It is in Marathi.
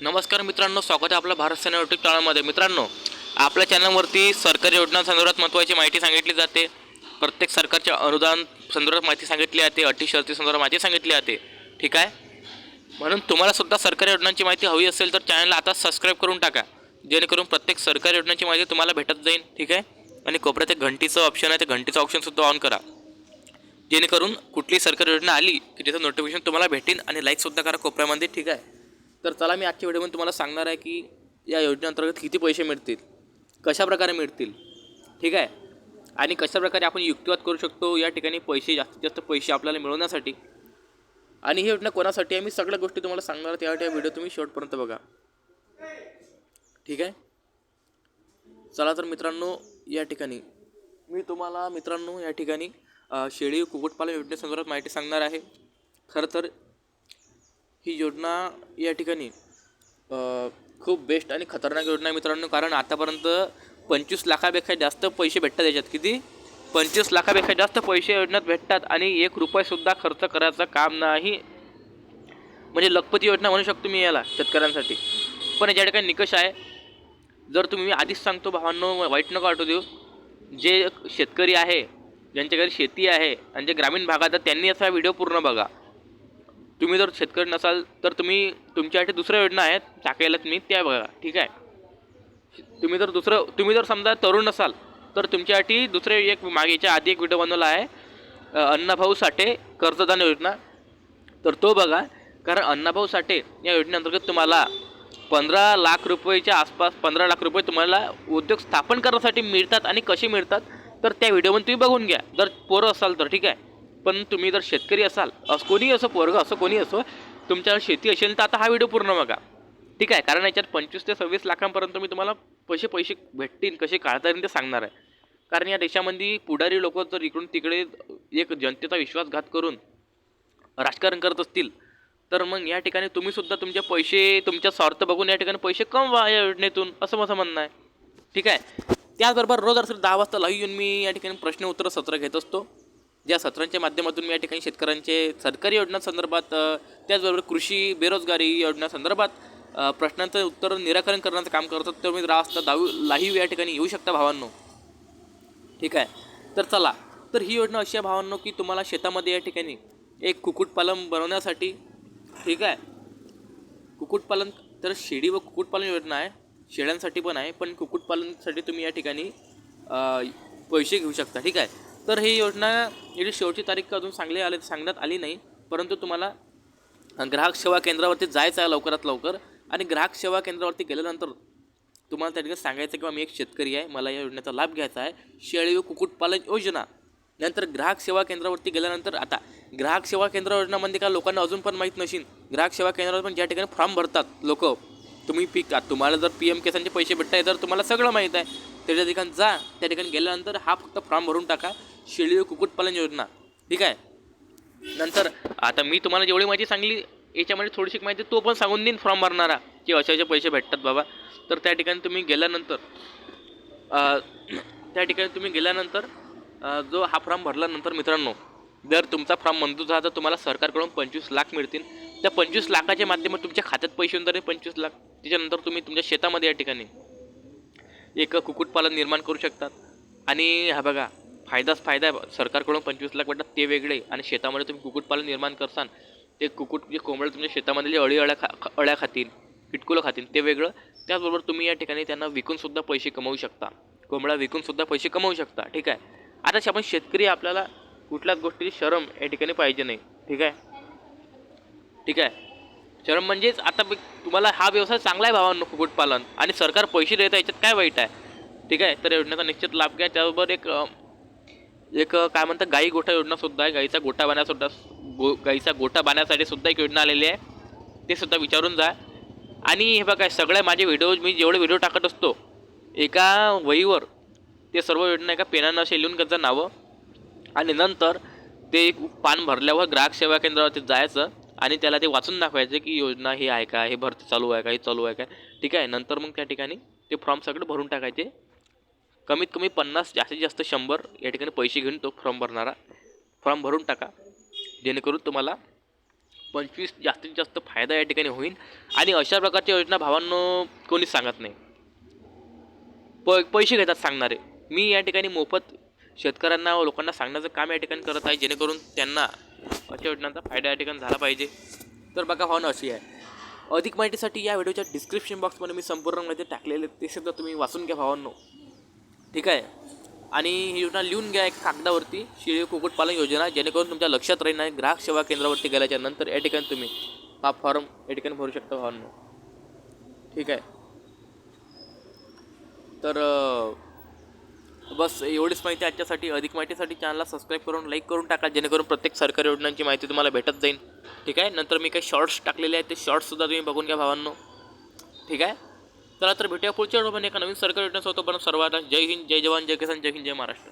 नमस्कार मित्रांनो स्वागत आहे आपलं भारत सेना यूट्यूब चॅनलमध्ये. मित्रांनो आपल्या चॅनलवरती सरकारी योजनांसंदर्भात महत्त्वाची माहिती सांगितली जाते. प्रत्येक सरकारच्या अनुदान संदर्भात माहिती सांगितली जाते. अटी शर्ती संदर्भात माहिती सांगितली जाते. ठीक आहे? म्हणून तुम्हाला सुद्धा सरकारी योजनांची माहिती हवी असेल तर चॅनलला आता सबस्क्राईब करून टाका. जेणेकरून प्रत्येक सरकारी योजनांची माहिती तुम्हाला भेटत जाईल. ठीक आहे? आणि कोपऱ्यात एक घंटीचं ऑप्शन आहे. ते घंटीचं ऑप्शनसुद्धा ऑन करा. जेणेकरून कुठली सरकारी योजना आली की त्याचं नोटिफिकेशन तुम्हाला भेटेल आणि लाईकसुद्धा करा कोपऱ्यामध्ये. ठीक आहे? तर चला मी आजच्या व्हिडिओमध्ये तुम्हाला सांगणार आहे की या योजनेअंतर्गत किती पैसे मिळतील कशा प्रकारे मिळतील ठीक आहे? आणि कशा प्रकारे आपण युक्तिवाद करू शकतो या ठिकाणी पैसे जास्तीत जास्त पैसे आपल्याला मिळवण्यासाठी. आणि ही योजना कोणासाठी आहे मी सगळ्या गोष्टी तुम्हाला सांगणार आहे त्यासाठी हा व्हिडिओ तुम्ही शेवटपर्यंत बघा. ठीक आहे? चला तर मित्रांनो या ठिकाणी. मी तुम्हाला मित्रांनो या ठिकाणी शेळी कुक्कुटपालन योजनेसंदर्भात माहिती सांगणार आहे. खरं तर ही योजना या ठिकाणी खूप बेस्ट आणि खतरनाक योजना आहे मित्रांनो. कारण आतापर्यंत पंचवीस लाखापेक्षा जास्त पैसे भेटतात याच्यात. किती? पंचवीस लाखापेक्षा जास्त पैसे योजनेत भेटतात आणि एक रुपयेसुद्धा खर्च करायचं काम नाही. म्हणजे लखपती योजना म्हणू शकतो मी याला शेतकऱ्यांसाठी. पण याच्या ठिकाणी निकष आहे. जर तुम्ही मी आधीच सांगतो भावांनो वाईट नका वाटू देऊ. जे शेतकरी आहे ज्यांच्या घरी शेती आहे आणि जे ग्रामीण भागात आहेत त्यांनी असा व्हिडिओ पूर्ण बघा. तुम्ही जर शेतकरी नसाल तर तुम्ही तुमच्यासाठी दुसऱ्या योजना आहेत टाकायला तुम्ही त्या बघा ठीक आहे? तुम्ही जर दुसरं तुम्ही जर समजा तरुण नसाल तर तुमच्यासाठी दुसरे एक मागेच्या आधी एक व्हिडिओ बनवला आहे अण्णाभाऊ साठे कर्जदान योजना. तर तो बघा कारण अण्णाभाऊ साठे या योजनेअंतर्गत तुम्हाला पंधरा लाख रुपयेच्या आसपास पंधरा लाख रुपये तुम्हाला उद्योग स्थापन करण्यासाठी मिळतात आणि कसे मिळतात तर त्या व्हिडिओमध्ये तुम्ही बघून घ्या. जर पोरं असाल तर ठीक आहे? पण तुम्ही जर शेतकरी असाल असं कोणी असो पोरगं असं कोणी असो तुमच्या शेती असेल तर आता हा व्हिडिओ पूर्ण बघा. ठीक आहे? कारण याच्यात पंचवीस ते सव्वीस लाखांपर्यंत मी तुम्हाला पैसे पैसे भेटतील कसे काढता येईल ते सांगणार आहे. कारण या देशामध्ये पुढारी लोक जर इकडून तिकडे एक जनतेचा विश्वासघात करून राजकारण करत असतील तर मग या ठिकाणी तुम्हीसुद्धा तुमचे पैसे तुमच्या स्वार्थ बघून या ठिकाणी पैसे कमवा या योजनेतून असं माझं म्हणणं आहे. ठीक आहे? त्याचबरोबर रोज असेल दहा वाजता लाईव्ह येऊन मी या ठिकाणी प्रश्न उत्तर सत्र घेत असतो. ज्या सत्रांच्या माध्यमातून मी या ठिकाणी शेतकऱ्यांचे सरकारी योजनांसंदर्भात त्याचबरोबर कृषी बेरोजगारी योजनासंदर्भात प्रश्नांचं उत्तर निराकरण करण्याचं काम करतात तर मी दहा वाजता लाईव्ह या ठिकाणी येऊ शकता भावांनो. ठीक आहे? तर चला तर ही योजना अशी आहे भावांनो की तुम्हाला शेतामध्ये या ठिकाणी एक कुक्कुटपालन बनवण्यासाठी ठीक आहे? कुक्कुटपालन तर शेळी व कुक्कुटपालन योजना आहे शेळ्यांसाठी पण आहे पण कुक्कुटपालनसाठी तुम्ही या ठिकाणी पैसे घेऊ शकता ठीक आहे? तर ही योजना याची शेवटची तारीख अजून सांगली आले सांगण्यात आली नाही. परंतु तुम्हाला ग्राहक सेवा केंद्रावरती जायचं आहे लवकरात लवकर आणि ग्राहक सेवा केंद्रावरती गेल्यानंतर तुम्हाला त्या ठिकाणी सांगायचं किंवा मी एक शेतकरी आहे मला या योजनेचा लाभ घ्यायचा आहे. शेळी व कुक्कुटपालन योजना. नंतर ग्राहक सेवा केंद्रावरती गेल्यानंतर आता ग्राहक सेवा केंद्र योजनामध्ये का लोकांना अजून पण माहीत नसेल ग्राहक सेवा केंद्रावर पण ज्या ठिकाणी फॉर्म भरतात लोक तुम्ही पीक तुम्हाला जर पी एम किसानचे पैसे भेटताय तर तुम्हाला सगळं माहीत आहे. त्याच्या ठिकाणी जा त्या ठिकाणी गेल्यानंतर हा फक्त फॉर्म भरून टाका. शेळी कुक्कुटपालन योजना. ठीक आहे? नंतर आता मी तुम्हाला जेवढी माहिती सांगली याच्यामध्ये थोडीशी माहिती तो पण सांगून देईन फॉर्म भरणारा की असे असे पैसे भेटतात बाबा. तर त्या ठिकाणी तुम्ही गेल्यानंतर त्या ठिकाणी तुम्ही गेल्यानंतर जो हा फॉर्म भरल्यानंतर मित्रांनो जर तुमचा फॉर्म मंजूर झाला तर तुम्हाला सरकारकडून पंचवीस लाख मिळतील. त्या पंचवीस लाखाच्या माध्यमात तुमच्या खात्यात पैसे येऊन जाते पंचवीस लाख. त्याच्यानंतर तुम्ही तुमच्या शेतामध्ये या ठिकाणी एक कुक्कुटपालन निर्माण करू शकतात. आणि हा बघा फायदाच फायदा आहे. सरकारकडून पंचवीस लाख भेटतात ते वेगळे. आणि शेतामध्ये तुम्ही कुक्कुटपालन निर्माण करसान ते कुक्कुट जे कोंबड्या तुमच्या शेतामध्ये जे अळी अळ्या खा अळ्या खातील किटकुलं खातील ते वेगळं. त्याचबरोबर तुम्ही या ठिकाणी त्यांना विकूनसुद्धा पैसे कमवू शकता. कोंबड्या विकूनसुद्धा पैसे कमवू शकता ठीक आहे? आता आपण शेतकरी आपल्याला कुठल्याच गोष्टीची शरम या ठिकाणी पाहिजे नाही ठीक आहे? ठीक आहे? शरम म्हणजेच आता तुम्हाला हा व्यवसाय चांगला आहे भावांनो कुक्कुटपालन. आणि सरकार पैसे देत आहे याच्यात काय वाईट आहे? ठीक आहे? तर योजनेचा निश्चित लाभ घ्या. त्याबरोबर एक एक काय म्हणतात गाई गोठा योजनासुद्धा आहे. गाईचा गोठा बांधण्यासुद्धा गो गाईचा गोठा बांधण्यासाठी सुद्धा एक योजना आलेली आहे. ते सुद्धा विचारून जा. आणि हे बघा सगळे माझे व्हिडिओ मी जेवढे व्हिडिओ टाकत असतो एका वहीवर ते सर्व योजना एका पेनानं असे लिहून घ्यायचं नावं. आणि नंतर ते एक पान भरल्यावर ग्राहक सेवा केंद्रावरती जायचं आणि त्याला ते वाचून दाखवायचं की योजना ही आहे का हे भरती चालू आहे का हे चालू आहे का. ठीक आहे? नंतर मग त्या ठिकाणी ते फॉर्म सगळं भरून टाकायचे. कमीत कमी पन्नास जास्तीत जास्त शंभर या ठिकाणी पैसे घेऊन तो फॉर्म भरणारा फॉर्म भरून टाका. जेणेकरून तुम्हाला पंचवीस जास्तीत जास्त फायदा या ठिकाणी होईल. आणि अशा प्रकारच्या योजना भावांनो कोणीच सांगत नाही. प पैसे घेतात सांगणारे. मी या ठिकाणी मोफत शेतकऱ्यांना व लोकांना सांगण्याचं काम या ठिकाणी करत आहे. जेणेकरून त्यांना अशा योजनांचा फायदा या ठिकाणी झाला पाहिजे. तर बघा भावना अशी आहे. अधिक माहितीसाठी या व्हिडिओच्या डिस्क्रिप्शन बॉक्समध्ये मी संपूर्ण माहिती टाकलेले ते सुद्धा तुम्ही वाचून घ्या भावांनो. ठीक आहे. आणि ही योजना लिहून घ्या एक कागदावरती शिळी कुक्कुटपालन योजना जेणेकरून तुमच्या लक्षात राहील आणि ग्राहक सेवा केंद्रावरती गेल्याच्यानंतर या ठिकाणी तुम्ही हा फॉर्म या ठिकाणी भरू शकता भावांनो ठीक आहे. तर बस एवढीच माहिती आजच्यासाठी. अधिक माहितीसाठी चॅनलला सबस्क्राईब करून लाईक करून टाका जेणेकरून प्रत्येक सरकारी योजनांची माहिती तुम्हाला भेटत जाईल. ठीक आहे. नंतर मी काही शॉर्ट्स टाकलेले आहेत ते शॉर्ट्ससुद्धा तुम्ही बघून घ्या भावांनो. ठीक आहे? चला तर भेटूया पुढच्या व्हिडिओमध्ये. एका नवीन सरकार योजनेसोबत पण सर्वांना जय हिंद जय जवान जय किसान जय हिंद जय महाराष्ट्र.